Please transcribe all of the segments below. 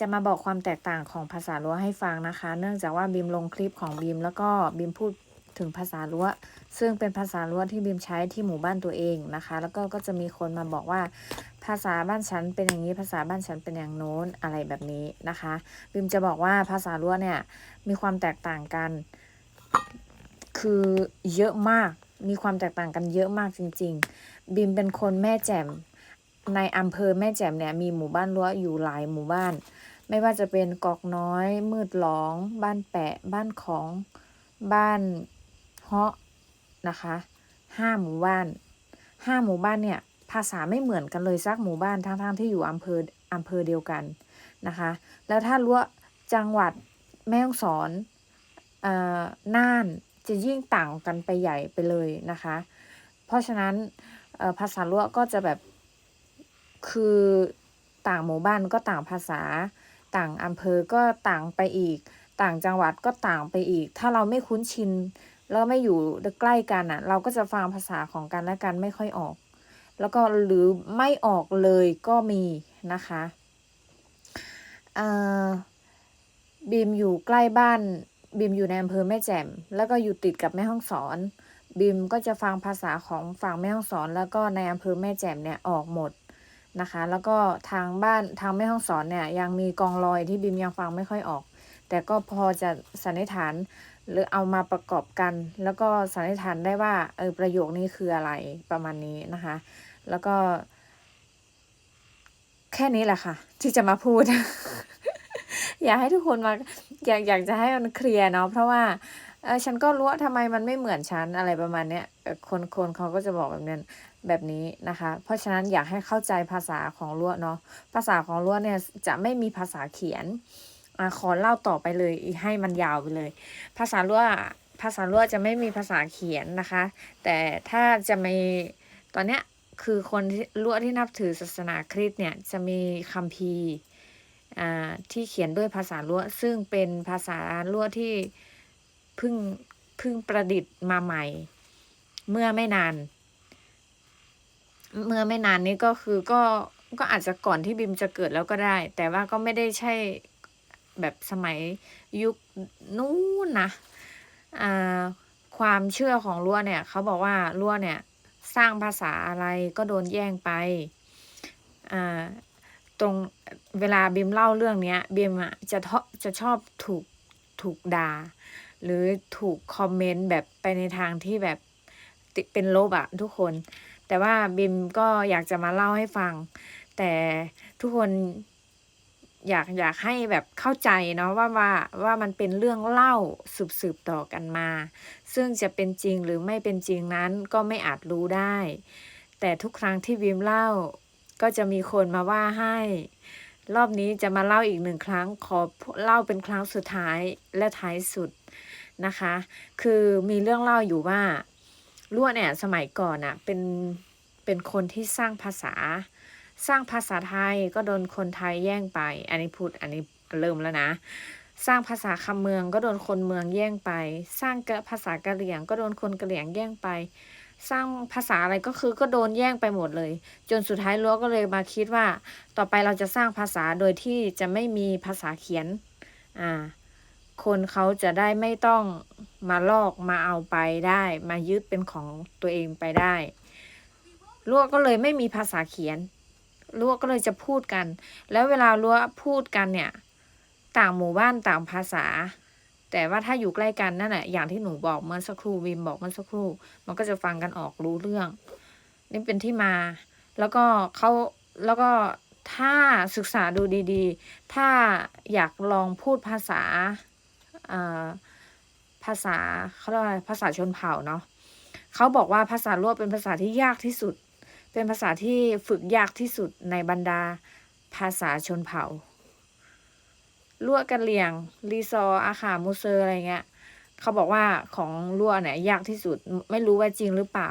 จะมาบอกความแตกต่างของภาษารั้วให้ฟังนะคะ เนื่องจากว่าบีมลงคลิปของบีมแล้วก็บีมพูดถึงภาษารั้วซึ่งเป็นภาษารั้วที่บีมใช้ที่หมู่บ้านตัวเองนะคะ แล้วก็ก็จะมีคนมาบอกว่า ภาษาบ้านฉันเป็นอย่างนี้ภาษาบ้านฉันเป็นอย่างโน้นอะไรแบบนี้นะคะบีมจะบอกว่าภาษารั้วเนี่ยมีความแตกต่างกัน คือเยอะมากมีความแตกต่างกันเยอะมากจริง ๆ บิมเป็นคนแม่แจ่ม ในอำเภอแม่แจ่มเนี่ยมีหมู่บ้านรั้วอยู่หลายหมู่บ้าน ไม่ว่าจะเป็นกอกน้อย มืดหลอง บ้านแปะ บ้านของ บ้านเฮาะนะคะห้าหมู่บ้านห้าหมู่บ้านเนี่ยภาษาไม่เหมือนกันเลยสักหมู่บ้านทั้งๆที่อยู่อำเภออำเภอเดียวกันนะคะ แล้วถ้ารั้วจังหวัดแม่ฮ่องสอนเอ่อน่านจะยิ่งต่างกันไปใหญ่ไปเลยนะคะ เพราะฉะนั้นภาษารั้วก็จะแบบ คือต่างหมู่บ้านก็ต่างภาษา ต่างอำเภอก็ต่างไปอีก ต่างจังหวัดก็ต่างไปอีก ถ้าเราไม่คุ้นชินแล้วไม่อยู่ใกล้กันอะ เราก็จะฟังภาษาของกันและกันไม่ค่อยออก แล้วก็หรือไม่ออกเลยก็มีนะคะอ่อบีมอยู่ใกล้บ้านบีมอยู่ในอำเภอแม่แจ่มแล้วก็อยู่ติดกับแม่ห้องสอนบีมก็จะฟังภาษาของฝั่งแม่ห้องสอน แล้วก็ในอำเภอแม่แจ่มเนี่ยออกหมด นะคะ แล้วก็ทางบ้านทางแม่ห้องสอนเนี่ยยังมีกองลอยที่บีมยังฟังไม่ค่อยออก แต่ก็พอจะสันนิษฐานหรือเอามาประกอบกัน แล้วก็สันนิษฐานได้ว่าเออประโยคนี้คืออะไรประมาณนี้นะคะ แล้วก็ แค่นี้แหละค่ะ ที่จะมาพูด อยากให้ทุกคนมาอยากอยากจะให้มันเคลียร์เนาะเพราะว่าเออฉันก็รู้ว่าทำไมมันไม่เหมือนฉันอะไรประมาณเนี้ยคนคนเขาก็จะบอกแบบนั้น แบบนี้นะคะ เพราะฉะนั้นอยากให้เข้าใจภาษาของลวดเนาะ ภาษาของลวดเนี่ยจะไม่มีภาษาเขียนอขอเล่าต่อไปเลยให้มันยาวไปเลย ภาษาลวดภาษาลวดจะไม่มีภาษาเขียนนะคะ แต่ถ้าจะมีตอนเนี้ยคือคนลวดที่นับถือศาสนาคริสต์เนี่ยจะมีคัมภีร์ที่เขียนด้วยภาษาลวซึ่งเป็นภาษาลวที่เพิ่งเพิ่งประดิษฐ์มาใหม่ เมื่อไม่นาน เมื่อไม่นานนี้ก็คือก็ก็อาจจะก่อนที่บิมจะเกิดแล้วก็ได้ แต่ว่าก็ไม่ได้ใช่แบบสมัยยุคนู้นนะอ่าความเชื่อของลั่วเนี่ยเขาบอกว่าลั่วเนี่ยสร้างภาษาอะไรก็โดนแย่งไปอ่าตรงเวลาบิมเล่าเรื่องเนี้ยบิมอะจะทอจะชอบถูกถูกด่าหรือถูกคอมเมนต์แบบไปในทางที่แบบเป็นลบอะทุกคน แต่ว่าบิมก็อยากจะมาเล่าให้ฟัง แต่ทุกคนอยากอยากให้แบบเข้าใจเนาะว่าว่าว่ามันเป็นเรื่องเล่าสืบสืบต่อกันมา ซึ่งจะเป็นจริงหรือไม่เป็นจริงนั้นก็ไม่อาจรู้ได้ แต่ทุกครั้งที่บิมเล่า ก็จะมีคนมาว่าให้ รอบนี้จะมาเล่าอีกหนึ่งครั้งขอเล่าเป็นครั้งสุดท้ายและท้ายสุดนะคะ คือมีเรื่องเล่าอยู่ว่า ลวดเนี่ยสมัยก่อนอะเป็นเป็นคนที่สร้างภาษา สร้างภาษาไทยก็โดนคนไทยแย่งไป อันนี้พูดอันนี้เริ่มแล้วนะ สร้างภาษาคำเมืองก็โดนคนเมืองแย่งไป สร้างกภาษากะเหรี่ยงก็โดนคนกะเหรี่ยงแย่งไป สร้างภาษาอะไรก็คือก็โดนแย่งไปหมดเลย จนสุดท้ายรั้วก็เลยมาคิดว่า ต่อไปเราจะสร้างภาษาโดยที่จะไม่มีภาษาเขียนอ่าคนเขาจะได้ไม่ต้อง มาลอกมาเอาไปได้ มายึดเป็นของตัวเองไปได้รั้วก็เลยไม่มีภาษาเขียนรั้วก็เลยจะพูดกัน แล้วเวลารั้วพูดกันเนี่ย ต่างหมู่บ้านต่างภาษา แต่ว่าถ้าอยู่ใกล้กันนั่นแหละอย่างที่หนูบอกเมื่อสักครู่วิมบอกเมื่อสักครู่ มันก็จะฟังกันออกรู้เรื่อง นี่เป็นที่มา แล้วก็เขาแล้วก็ถ้าศึกษาดูดี ๆ ถ้าอยากลองพูดภาษาอ่อภาษาเขาเรียกว่าภาษาชนเผ่าเนาะเขาบอกว่าภาษาลวเป็นภาษาที่ยากที่สุด เป็นภาษาที่ฝึกยากที่สุดในบรรดาภาษาชนเผ่าลั่วกันเหลียงรีซออาขามูเซอร์อะไรเงี้ยเขาบอกว่าของลั่วเนี่ยยากที่สุด ไม่รู้ว่าจริงหรือเปล่า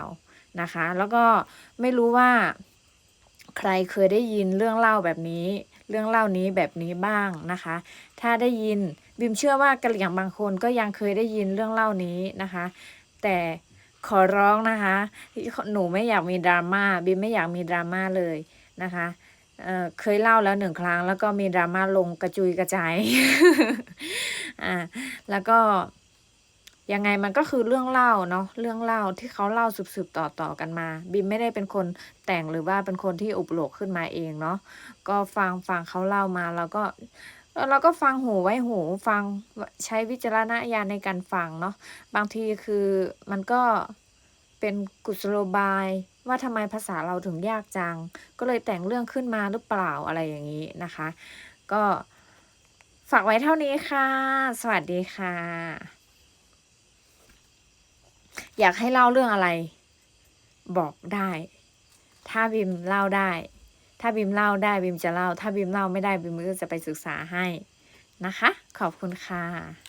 นะคะ แล้วก็ไม่รู้ว่า ใครเคยได้ยินเรื่องเล่าแบบนี้ เรื่องเล่านี้แบบนี้บ้างนะคะ ถ้าได้ยิน บิมเชื่อว่ากะเหรี่ยงบางคนก็ยังเคยได้ยินเรื่องเล่านี้นะคะ แต่ขอร้องนะคะ หนูไม่อยากมีดราม่าบิมไม่อยากมีดราม่าเลยนะคะเเคยเล่าแล้วหนึ่งครั้ง แล้วก็มีดราม่าลงกระจุยกระจายอ่าแล้วก็ยังไงมันก็คือเรื่องเล่าเนาะเรื่องเล่าที่เขาเล่าสืบๆต่อๆกันมา บิมไม่ได้เป็นคนแต่งหรือว่าเป็นคนที่อุปโลกขึ้นมาเองเนาะก็ฟังฟังเขาเล่ามาแล้วก็ แล้วเราก็ฟังหูไว้หูฟังใช้วิจารณญาณในการฟังเนาะบางทีคือมันก็เป็นกุศโลบายว่าทำไมภาษาเราถึงยากจัง ก็เลยแต่งเรื่องขึ้นมาหรือเปล่าอะไรอย่างนี้นะคะ ก็ฝากไว้เท่านี้ค่ะ สวัสดีค่ะ อยากให้เล่าเรื่องอะไร บอกได้ ถ้าบิมเล่าได้ ถ้าบิมเล่าได้บิมจะเล่า ถ้าบิมเล่าไม่ได้บิมก็จะไปศึกษาให้นะคะ ขอบคุณค่ะ